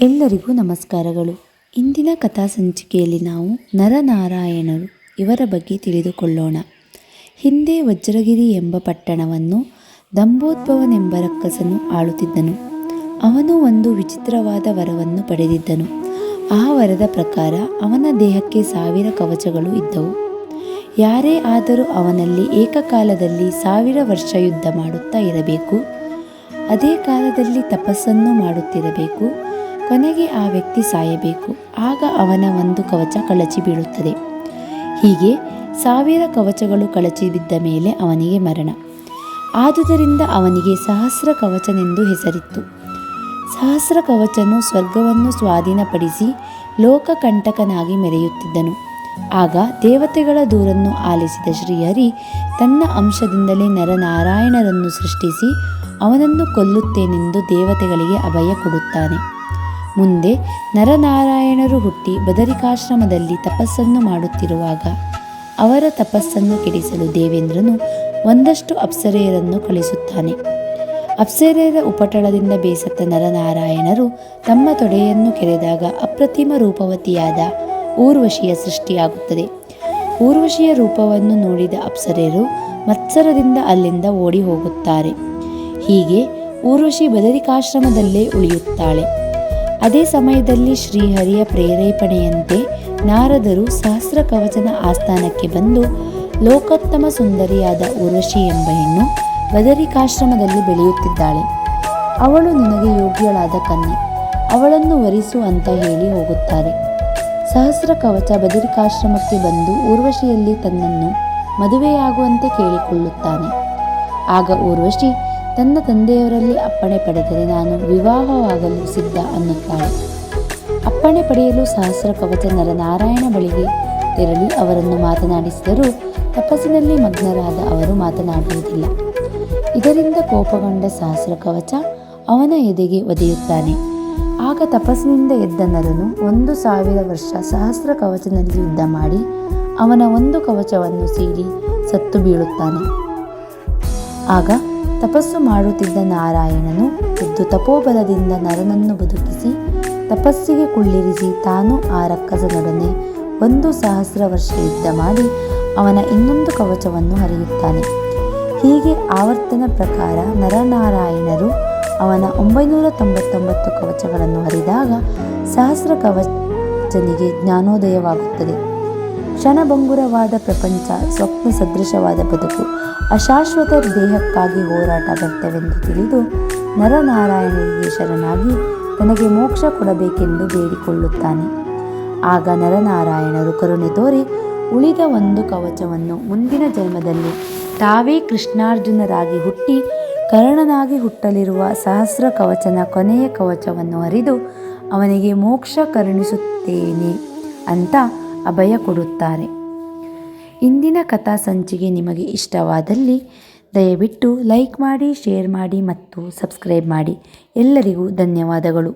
ಎಲ್ಲರಿಗೂ ನಮಸ್ಕಾರಗಳು. ಇಂದಿನ ಕಥಾ ಸಂಚಿಕೆಯಲ್ಲಿ ನಾವು ನರನಾರಾಯಣರು ಇವರ ಬಗ್ಗೆ ತಿಳಿದುಕೊಳ್ಳೋಣ. ಹಿಂದೆ ವಜ್ರಗಿರಿ ಎಂಬ ಪಟ್ಟಣವನ್ನು ದಂಬೋದ್ಭವನೆಂಬ ರಕ್ಕಸನು ಆಳುತ್ತಿದ್ದನು. ಅವನು ಒಂದು ವಿಚಿತ್ರವಾದ ವರವನ್ನು ಪಡೆದಿದ್ದನು. ಆ ವರದ ಪ್ರಕಾರ ಅವನ ದೇಹಕ್ಕೆ ಸಾವಿರ ಕವಚಗಳು ಇದ್ದವು. ಯಾರೇ ಆದರೂ ಅವನಲ್ಲಿ ಏಕಕಾಲದಲ್ಲಿ ಸಾವಿರ ವರ್ಷ ಯುದ್ಧ ಮಾಡುತ್ತಾ ಇರಬೇಕು. ಅದೇ ಕಾಲದಲ್ಲಿ ತಪಸ್ಸನ್ನು ಮಾಡುತ್ತಿರಬೇಕು. ಕೊನೆಗೆ ಆ ವ್ಯಕ್ತಿ ಸಾಯಬೇಕು. ಆಗ ಅವನ ಒಂದು ಕವಚ ಕಳಚಿ ಬೀಳುತ್ತದೆ. ಹೀಗೆ ಸಾವಿರ ಕವಚಗಳು ಕಳಚಿ ಬಿದ್ದ ಮೇಲೆ ಅವನಿಗೆ ಮರಣ. ಆದುದರಿಂದ ಅವನಿಗೆ ಸಹಸ್ರ ಕವಚನೆಂದು ಹೆಸರಿತ್ತು. ಸಹಸ್ರ ಕವಚನು ಸ್ವರ್ಗವನ್ನು ಸ್ವಾಧೀನಪಡಿಸಿ ಲೋಕಕಂಟಕನಾಗಿ ಮೆರೆಯುತ್ತಿದ್ದನು. ಆಗ ದೇವತೆಗಳ ದೂರನ್ನು ಆಲಿಸಿದ ಶ್ರೀಹರಿ ತನ್ನ ಅಂಶದಿಂದಲೇ ನರನಾರಾಯಣರನ್ನು ಸೃಷ್ಟಿಸಿ ಅವನನ್ನು ಕೊಲ್ಲುತ್ತೇನೆಂದು ದೇವತೆಗಳಿಗೆ ಅಭಯ ಕೊಡುತ್ತಾನೆ. ಮುಂದೆ ನರನಾರಾಯಣರು ಹುಟ್ಟಿ ಬದರಿಕಾಶ್ರಮದಲ್ಲಿ ತಪಸ್ಸನ್ನು ಮಾಡುತ್ತಿರುವಾಗ ಅವರ ತಪಸ್ಸನ್ನು ಕೆಡಿಸಲು ದೇವೇಂದ್ರನು ಒಂದಷ್ಟು ಅಪ್ಸರೆಯರನ್ನು ಕಳಿಸುತ್ತಾನೆ. ಅಪ್ಸರೆಯರ ಉಪಟಳದಿಂದ ಬೇಸತ್ತ ನರನಾರಾಯಣರು ತಮ್ಮ ತೊಡೆಯನ್ನು ಕೆರೆದಾಗ ಅಪ್ರತಿಮ ರೂಪವತಿಯಾದ ಊರ್ವಶಿಯ ಸೃಷ್ಟಿಯಾಗುತ್ತದೆ. ಊರ್ವಶಿಯ ರೂಪವನ್ನು ನೋಡಿದ ಅಪ್ಸರೆಯರು ಮತ್ಸರದಿಂದ ಅಲ್ಲಿಂದ ಓಡಿ ಹೋಗುತ್ತಾರೆ ಹೀಗೆ ಊರ್ವಶಿ ಬದರಿಕಾಶ್ರಮದಲ್ಲೇ ಉಳಿಯುತ್ತಾಳೆ. ಅದೇ ಸಮಯದಲ್ಲಿ ಶ್ರೀಹರಿಯ ಪ್ರೇರೇಪಣೆಯಂತೆ ನಾರದರು ಸಹಸ್ರ ಕವಚನ ಆಸ್ಥಾನಕ್ಕೆ ಬಂದು ಲೋಕೋತ್ತಮ ಸುಂದರಿಯಾದ ಉರ್ವಶಿ ಎಂಬ ಹೆಣ್ಣು ಬದರಿಕಾಶ್ರಮದಲ್ಲಿ ಬೆಳೆಯುತ್ತಿದ್ದಾಳೆ. ಅವಳು ನಿನಗೆ ಯೋಗ್ಯಳಾದ ಕನ್ಯೆ. ಅವಳನ್ನು ವರಿಸು ಅಂತ ಹೇಳಿ ಹೋಗುತ್ತಾರೆ. ಸಹಸ್ರ ಕವಚ ಬದರಿಕಾಶ್ರಮಕ್ಕೆ ಬಂದು ಊರ್ವಶಿಯಲ್ಲಿ ತನ್ನನ್ನು ಮದುವೆಯಾಗುವಂತೆ ಕೇಳಿಕೊಳ್ಳುತ್ತಾನೆ. ಆಗ ಊರ್ವಶಿ ತನ್ನ ತಂದೆಯವರಲ್ಲಿ ಅಪ್ಪಣೆ ಪಡೆದರೆ ನಾನು ವಿವಾಹವಾಗಲು ಸಿದ್ಧ ಅನ್ನುತ್ತಾಳೆ. ಅಪ್ಪಣೆ ಪಡೆಯಲು ಸಹಸ್ರ ಕವಚ ನರನಾರಾಯಣ ಬಳಿಗೆ ತೆರಳಿ ಅವರನ್ನು ಮಾತನಾಡಿಸಿದರೂ ತಪಸ್ಸಿನಲ್ಲಿ ಮಗ್ನರಾದ ಅವರು ಮಾತನಾಡುವುದಿಲ್ಲ. ಇದರಿಂದ ಕೋಪಗೊಂಡ ಸಹಸ್ರ ಕವಚ ಅವನ ಎದೆಗೆ ಒದೆಯುತ್ತಾನೆ. ಆಗ ತಪಸ್ಸಿನಿಂದ ಎದ್ದ ನರನು ಒಂದು ಸಾವಿರ ವರ್ಷ ಸಹಸ್ರ ಕವಚನಲ್ಲಿ ಯುದ್ಧ ಮಾಡಿ ಅವನ ಒಂದು ಕವಚವನ್ನು ಸೀಳಿ ಸತ್ತು ಬೀಳುತ್ತಾನೆ. ಆಗ ತಪಸ್ಸು ಮಾಡುತ್ತಿದ್ದ ನಾರಾಯಣನು ಎದ್ದು ತಪೋಬಲದಿಂದ ನರನನ್ನು ಬದುಕಿಸಿ ತಪಸ್ಸಿಗೆ ಕುಳ್ಳಿರಿಸಿ ತಾನು ಆ ರಕ್ಕಸನೊಡನೆ ಒಂದು ಸಹಸ್ರ ವರ್ಷ ಯುದ್ಧ ಮಾಡಿ ಅವನ ಇನ್ನೊಂದು ಕವಚವನ್ನು ಹರಿಯುತ್ತಾನೆ. ಹೀಗೆ ಆವರ್ತನ ಪ್ರಕಾರ ನರನಾರಾಯಣರು ಅವನ ಒಂಬೈನೂರ ತೊಂಬತ್ತೊಂಬತ್ತು ಕವಚಗಳನ್ನು ಹರಿದಾಗ ಸಹಸ್ರ ಕವಚನಿಗೆ ಜ್ಞಾನೋದಯವಾಗುತ್ತದೆ. ಕ್ಷಣಭಂಗುರವಾದ ಪ್ರಪಂಚ, ಸ್ವಪ್ನ ಸದೃಶವಾದ ಬದುಕು, ಅಶಾಶ್ವತ ದೇಹಕ್ಕಾಗಿ ಹೋರಾಟ ಬರ್ತವೆಂದು ತಿಳಿದು ನರನಾರಾಯಣನಿಗೆ ಶರಣಾಗಿ ತನಗೆ ಮೋಕ್ಷ ಕೊಡಬೇಕೆಂದು ಬೇಡಿಕೊಳ್ಳುತ್ತಾನೆ. ಆಗ ನರನಾರಾಯಣರು ಕರುಣೆ ತೋರಿ ಉಳಿದ ಒಂದು ಕವಚವನ್ನು ಮುಂದಿನ ಜನ್ಮದಲ್ಲಿ ತಾವೇ ಕೃಷ್ಣಾರ್ಜುನರಾಗಿ ಹುಟ್ಟಿ ಕರ್ಣನಾಗಿ ಹುಟ್ಟಲಿರುವ ಸಹಸ್ರ ಕವಚನ ಕೊನೆಯ ಕವಚವನ್ನು ಅರಿದು ಅವನಿಗೆ ಮೋಕ್ಷ ಕರುಣಿಸುತ್ತೇನೆ ಅಂತ ಅಭಯ ಕೊಡುತ್ತಾರೆ. ಇಂದಿನ ಕಥಾ ಸಂಚಿಕೆ ನಿಮಗೆ ಇಷ್ಟವಾದಲ್ಲಿ ದಯವಿಟ್ಟು ಲೈಕ್ ಮಾಡಿ, ಶೇರ್ ಮಾಡಿ ಮತ್ತು ಸಬ್ಸ್ಕ್ರೈಬ್ ಮಾಡಿ. ಎಲ್ಲರಿಗೂ ಧನ್ಯವಾದಗಳು.